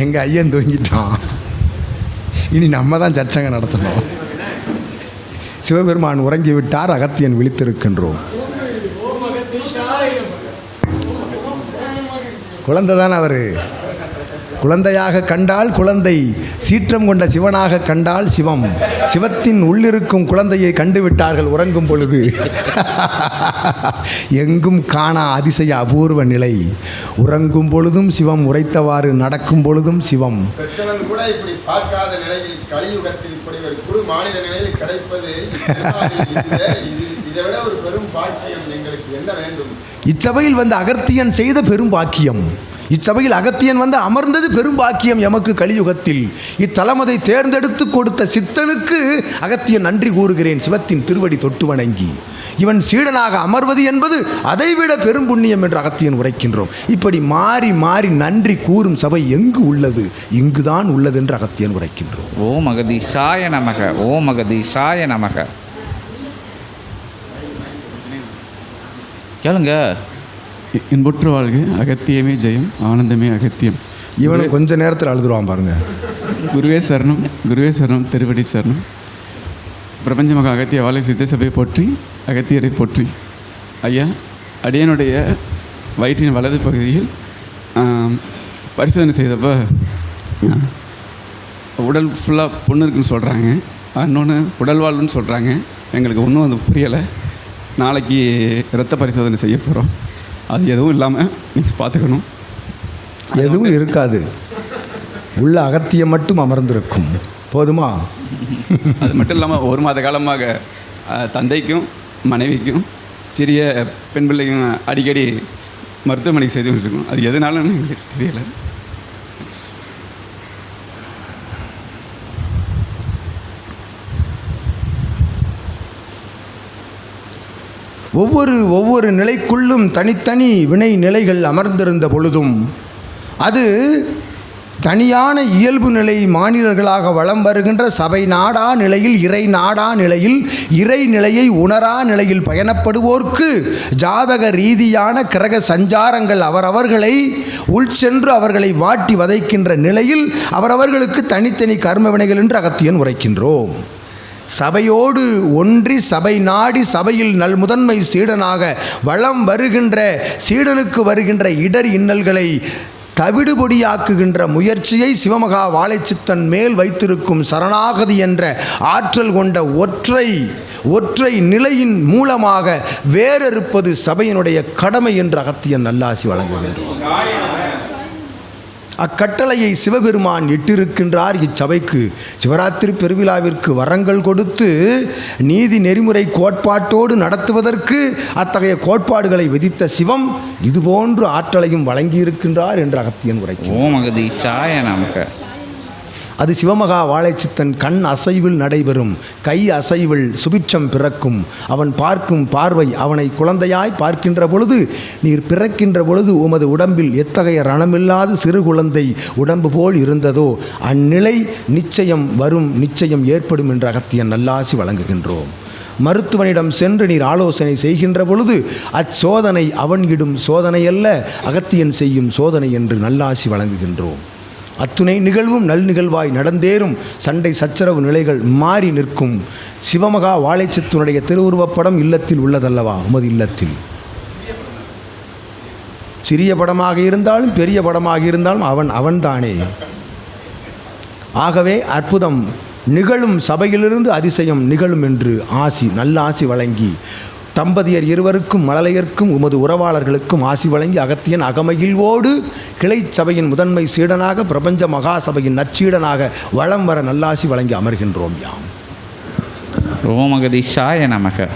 எங்கள் ஐயன் தூங்கிட்டான். இனி நம்ம தான் சச்சங்க நடத்தணும். சிவபெருமான் உறங்கி விட்டார் அகத்தியன் விழித்திருக்கின்றோம். குழந்தை தான் அவர். குழந்தையாக கண்டால் குழந்தை சீற்றம் கொண்ட சிவனாக கண்டால் சிவம். சிவத்தின் உள்ளிருக்கும் குழந்தையை கண்டுவிட்டார்கள் உறங்கும் பொழுது. எங்கும் காணா அதிசய அபூர்வ நிலை. உறங்கும் பொழுதும் சிவம் உரைத்தவாறு நடக்கும் பொழுதும் சிவம். பெற்றவன் கூட இப்படி பார்க்காத நிலையில் கலியுகத்தில் இப்படி ஒரு குறு மாநில நிலையில் கிடைப்பது இது- இது- இதை விட ஒரு பெரும் பாக்கியம். எங்களுக்கு என்ன வேண்டும்? இச்சபையில் வந்து அகத்தியன் செய்த பெரும் பாக்கியம். இச்சபையில் அகத்தியன் வந்து அமர்ந்தது பெரும்பாக்கியம் எமக்கு கலியுகத்தில். இத்தலமதை தேர்ந்தெடுத்து கொடுத்த சித்தனுக்கு அகத்தியன் நன்றி கூறுகிறேன். சிவத்தின் திருவடி தொட்டு வணங்கி. இவன் சீடனாக அமர்வது என்பது அதைவிட பெரும் புண்ணியம் என்று அகத்தியன் உரைக்கின்றோம். இப்படி மாறி மாறி நன்றி கூறும் சபை எங்கு உள்ளது? இங்குதான் உள்ளது என்று அகத்தியன் உரைக்கின்றோம். ஓம் அகதீஷாய நமக ஓம் அகதீஷாய நமக. கேளுங்க. இன்புற்று வாழ்க அகத்தியமே ஜெயம் ஆனந்தமே அகத்தியம். இவனும் கொஞ்ச நேரத்தில் அழுதுருவான் பாருங்க. குருவே சரணம் குருவே சரணம் திருவடி சரணம். பிரபஞ்ச மகா அகத்திய வாழை சித்த சபையை போற்றி அகத்தியரை போற்றி. ஐயா அடியனுடைய வயிற்றின் வலது பகுதியில் பரிசோதனை செய்தப்போ உடல் ஃபுல்லாக புண்ணு இருக்குன்னு சொல்கிறாங்க இன்னொன்று உடல் வாழ்வுன்னு சொல்கிறாங்க எங்களுக்கு ஒன்றும் அது புரியலை. நாளைக்கு இரத்த பரிசோதனை செய்ய போகிறோம் அது எதுவும் இல்லாமல் நீங்கள் பார்த்துக்கணும். எதுவும் இருக்காது. உள்ள அகத்தியம் மட்டும் அமர்ந்திருக்கும். போதுமா? அது மட்டும் இல்லாமல் ஒரு மாத காலமாக தந்தைக்கும் மனைவிக்கும் சிறிய பெண் பிள்ளைக்கும் அடிக்கடி மருத்துவமனைக்கு செய்து கொண்டிருக்கோம். அது எதனாலன்னு எங்களுக்கு தெரியலை. ஒவ்வொரு ஒவ்வொரு நிலைக்குள்ளும் தனித்தனி வினை நிலைகள் அமர்ந்திருந்த பொழுதும் அது தனியான இயல்பு நிலை மாநிலர்களாக வலம் வருகின்ற சபை நாடா நிலையில் இறை நாடா நிலையில் இறை நிலையை உணரா நிலையில் பயணப்படுவோர்க்கு ஜாதக ரீதியான கிரக சஞ்சாரங்கள் அவரவர்களை உள்சென்று அவர்களை வாட்டி வதைக்கின்ற நிலையில் அவரவர்களுக்கு தனித்தனி கர்ம வினைகள் என்று அகத்தியன் உரைக்கின்றோம். சபையோடு ஒன்றி சபை நாடி சபையில் நல் முதன்மை சீடனாக வளம் வருகின்ற சீடனுக்கு வருகின்ற இடர் இன்னல்களை தவிடுபொடியாக்குகின்ற முயற்சியை சிவமகா வாழைச்சித்தன் மேல் வைத்திருக்கும் சரணாகதி என்ற ஆற்றல் கொண்ட ஒற்றை ஒற்றை நிலையின் மூலமாக வேறறுப்பது சபையினுடைய கடமை என்று அகத்தியன் நல்லாசி வழங்குகின்றோம் அக்கட்டளையை சிவபெருமான் இட்டிருக்கின்றார் இச்சபைக்கு. சிவராத்திரி பெருவிழாவிற்கு வரங்கள் கொடுத்து நீதி நெறிமுறை கோட்பாட்டோடு நடத்துவதற்கு அத்தகைய கோட்பாடுகளை விதித்த சிவம் இதுபோன்று ஆற்றலையும் வழங்கியிருக்கின்றார் என்று அகத்தியன் உரைக்கும் ஓம் அகதீஷாய நமக. அது சிவமகா வாழைச்சித்தன் கண் அசைவில் நடைபெறும் கை அசைவில் சுபிட்சம் பிறக்கும். அவன் பார்க்கும் பார்வை அவனை குழந்தையாய் பார்க்கின்ற பொழுது நீர் பிறக்கின்ற பொழுது உமது உடம்பில் எத்தகைய ரணமில்லாத சிறு குழந்தை உடம்பு போல் இருந்ததோ அந்நிலை நிச்சயம் வரும் நிச்சயம் ஏற்படும் என்று அகத்தியன் நல்லாசி வழங்குகின்றோம். மருத்துவனிடம் சென்று நீர் ஆலோசனை செய்கின்ற பொழுது அச்சோதனை அவன் இடும் சோதனை அல்ல அகத்தியன் செய்யும் சோதனை என்று நல்லாசி வழங்குகின்றோம். அத்துணை நிகழ்வும் நல் நிகழ்வாய் நடந்தேறும் சண்டை சச்சரவு நிலைகள் மாறி நிற்கும். சிவமகா வாழைச்சத்தினுடைய திருவுருவப்படம் இல்லத்தில் உள்ளதல்லவா? உமது இல்லத்தில். சிறிய படமாக இருந்தாலும் பெரிய படமாக இருந்தாலும் அவன் அவன்தானே. ஆகவே அற்புதம் நிகழும் சபையிலிருந்து அதிசயம் நிகழும் என்று ஆசி நல்ல ஆசி வழங்கி தம்பதியர் இருவருக்கும் மழலையர்க்கும் உமது உறவாளர்களுக்கும் ஆசி வழங்கி அகத்தியன் அகமகிழ்வோடு கிளை சபையின் முதன்மை சீடனாக பிரபஞ்ச மகா சபையின் நற்சீடனாக வளம் வர நல்லாசி வழங்கி அமர்கின்றோம் யாம். ஓம் நமக.